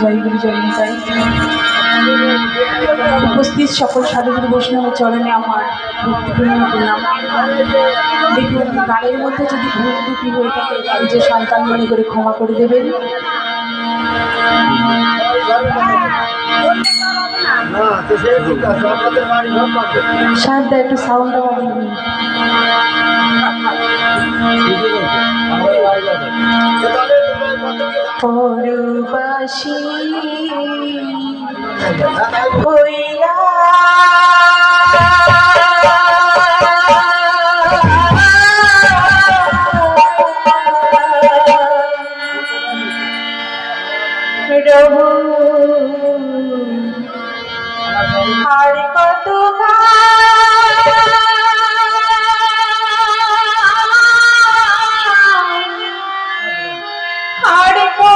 জয় গুরু জয় নিতাই উপস্থিত সকল সাধুগুরু বৈষ্ণবের চরণে আমার ভক্তিপূর্ণ প্রণাম। দেখুন, গানের মধ্যে যদি ভুল ত্রুটি হয়ে থাকে যে সন্তান মনে করে ক্ষমা করে দেবেন। না তো সেই ঠিক আছে আপনাদের বাড়ি ঘর পাবে সাহেবদা একটু সাউন্ডটা বাড়িয়ে পরবাসী হইয়া রহু। আর কত আর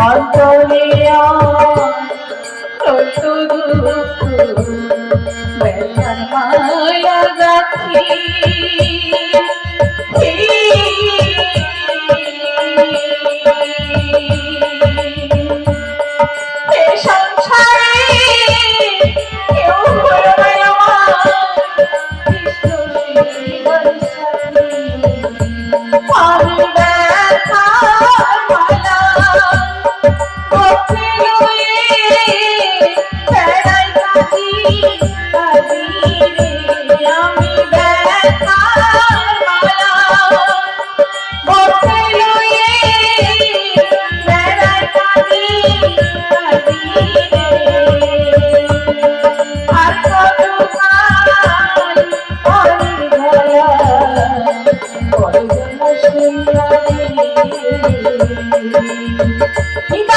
অন্তরে কত মায়া গাছি ঠিক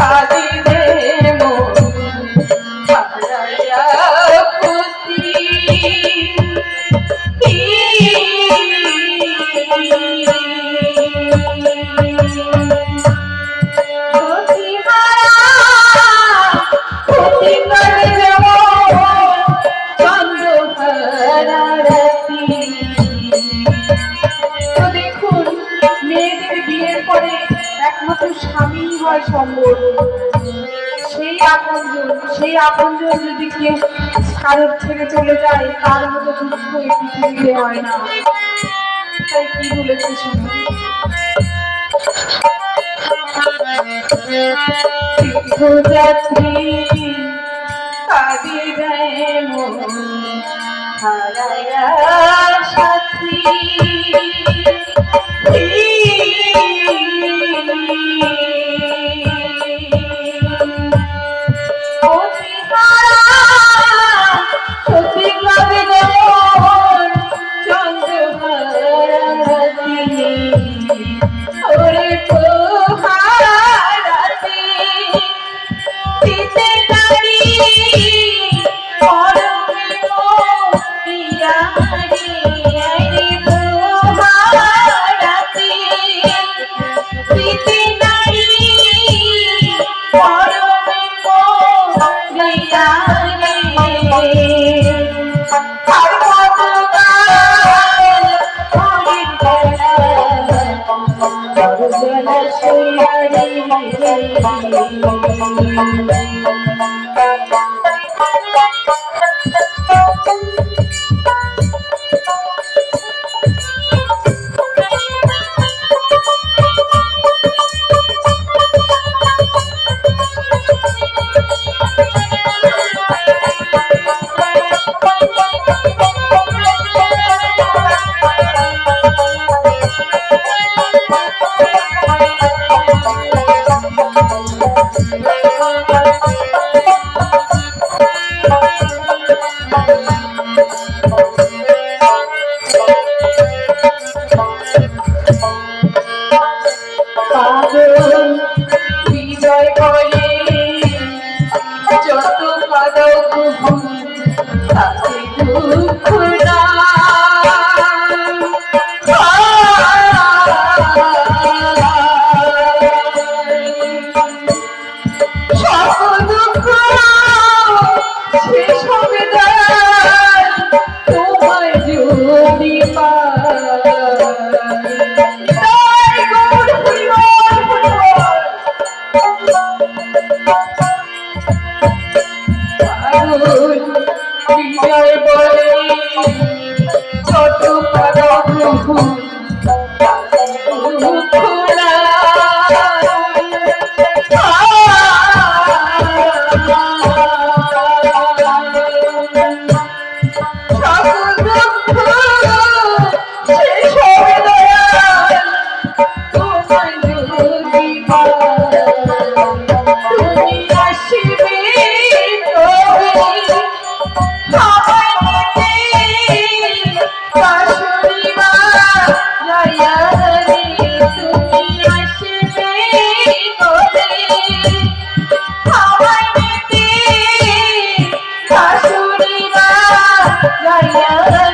Olha আপনজন যদি কেউ কারোর থেকে চলে যায়, তার মতো দুঃখ পৃথিবীতে হয় না। তাই কি বলেছে শুনুন সাথী। Thank you. 吧。Yeah.